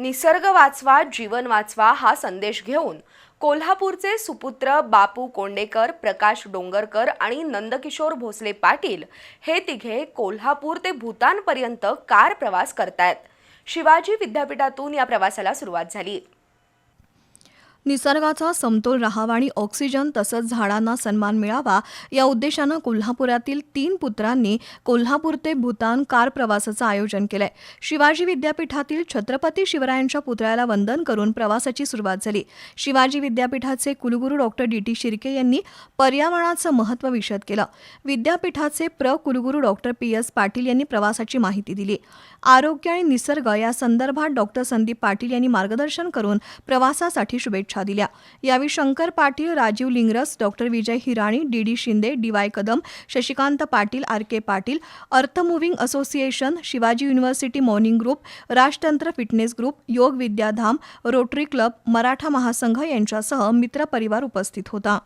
निसर्ग वाचवा जीवन वाचवा हा संदेश घेऊन कोल्हापूरचे सुपुत्र बापू कोंडेकर प्रकाश डोंगरकर आणि नंदकिशोर भोसले पाटील हे तिघे कोल्हापूर ते भूतानपर्यंत कार प्रवास करतायत. शिवाजी विद्यापीठातून या प्रवासाला सुरुवात झाली. निसर्गाचा समतोल राहावा आणि ऑक्सिजन तसंच झाडांना सन्मान मिळावा या उद्देशानं कोल्हापुरातील तीन पुत्रांनी कोल्हापूर ते भूतान कार प्रवासाचं आयोजन केलंय. शिवाजी विद्यापीठातील छत्रपती शिवरायांच्या पुतळ्याला वंदन करून प्रवासाची सुरुवात झाली. शिवाजी विद्यापीठाचे कुलगुरू डॉक्टर डी. टी. शिर्के यांनी पर्यावरणाचं महत्त्व विशद केलं. विद्यापीठाचे प्र कुलगुरू डॉक्टर पी. एस. पाटील यांनी प्रवासाची माहिती दिली. आरोग्य आणि निसर्ग या संदर्भात डॉक्टर संदीप पाटील यांनी मार्गदर्शन करून प्रवासासाठी शुभेच्छा दिल्या. यावेळी Shankar Patil Rajiv Lingaras doctor Vijay Hirani D D Shinde D Y Kadam Shashikant Patil R K Patil earth moving association Shivaji university morning group Rajtantra fitness group Yog Vidyadham Rotary club Maratha महासंघ यांच्यासह मित्रपरिवार उपस्थित होता.